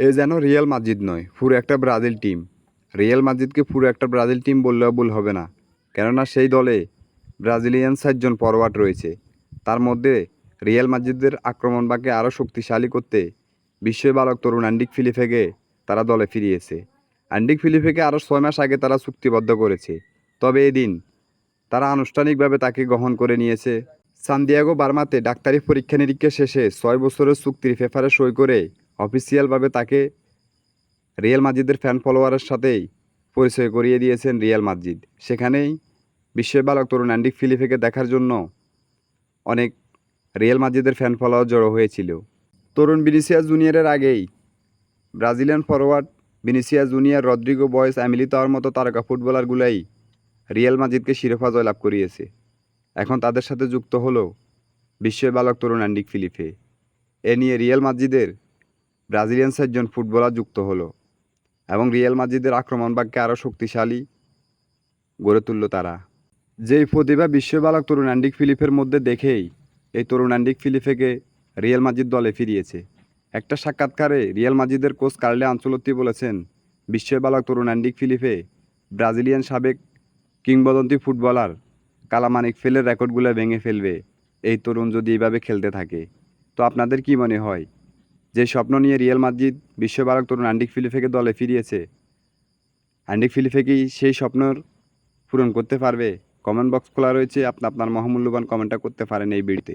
এ যেন Real Madrid নয়, পুরো একটা ব্রাজিল টিম রিয়াল মাদ্রিদকে পুরো একটা ব্রাজিল টিম বললেও ভুল হবে না। কেননা সেই দলে ব্রাজিলিয়ান সাতজন ফরওয়ার্ড রয়েছে। তার মধ্যে রিয়াল মাদ্রিদের আক্রমণভাগকে আরও শক্তিশালী করতে বিশ্বই বালক তরুণ অ্যান্ডিক ফিলিফেকে তারা দলে ফিরিয়েছে। অ্যান্ডিক ফিলিফেকে আরও ছয় মাস আগে তারা চুক্তিবদ্ধ করেছে। তবে এদিন তারা আনুষ্ঠানিকভাবে তাকে গ্রহণ করে নিয়েছে। সান্দিয়াগো বার্মাতে ডাক্তারি পরীক্ষা নিরীক্ষা শেষে ছয় বছরের চুক্তির পেপারে সই করে অফিসিয়ালভাবে তাকে রিয়াল মাদ্রিদের ফ্যান ফলোয়ারের সাথেই পরিচয় করিয়ে দিয়েছেন রিয়াল মাদ্রিদ। সেখানেই বিশ্বের বালক তরুণ অ্যান্ডিক ফিলিফেকে দেখার জন্য অনেক রিয়াল মাদ্রিদের ফ্যান ফলোয়ার জড়ো হয়েছিল। তরুণ বিনিসিয়া জুনিয়রের আগেই Brazilian forward Vinicius junior Rodrygo বয়েস অ্যামিলি তাওয়ার মতো তারকা ফুটবলারগুলাই রিয়াল মাদ্রিদকে শিরোপা জয়লাভ করিয়েছে। এখন তাদের সাথে যুক্ত হলো বিশ্বের বালক তরুণ অ্যান্ডিক ফিলিপে। এ নিয়ে রিয়াল মাদ্রিদের ব্রাজিলিয়ান সাতজন ফুটবলার যুক্ত হলো এবং রিয়াল মাদ্রিদের আক্রমণ বাক্যে আরও শক্তিশালী গড়ে তুলল তারা। যেই প্রতিভা বিশ্ব বালক তরুণ অ্যান্ডিক ফিলিপের মধ্যে দেখেই এই তরুণ অ্যান্ডিক ফিলিপেকে রিয়াল মাদ্রিদ দলে ফিরিয়েছে। একটা সাক্ষাৎকারে রিয়াল মাদ্রিদের কোচ কার্লে আঞ্চলত্তি বলেছেন বিশ্বের বালক তরুণ অ্যান্ডিক ফিলিপে ব্রাজিলিয়ান সাবেক কিংবদন্তি ফুটবলার কালামানিক ফেলের রেকর্ডগুলো ভেঙে ফেলবে, এই তরুণ যদি এইভাবে খেলতে থাকে। তো আপনাদের কি মনে হয় যে স্বপ্ন নিয়ে রিয়াল মাদ্রিদ বিশ্ববালক তরুণ অ্যান্ডিক ফিলিফেকে দলে ফিরিয়েছে অ্যান্ডিক ফিলিফে কি সেই স্বপ্নর পূরণ করতে পারবে? কমেন্ট বক্স খোলা রয়েছে। আপনি আপনার মহামূল্যবান কমেন্টটা করতে পারেন এই ভিডিওতে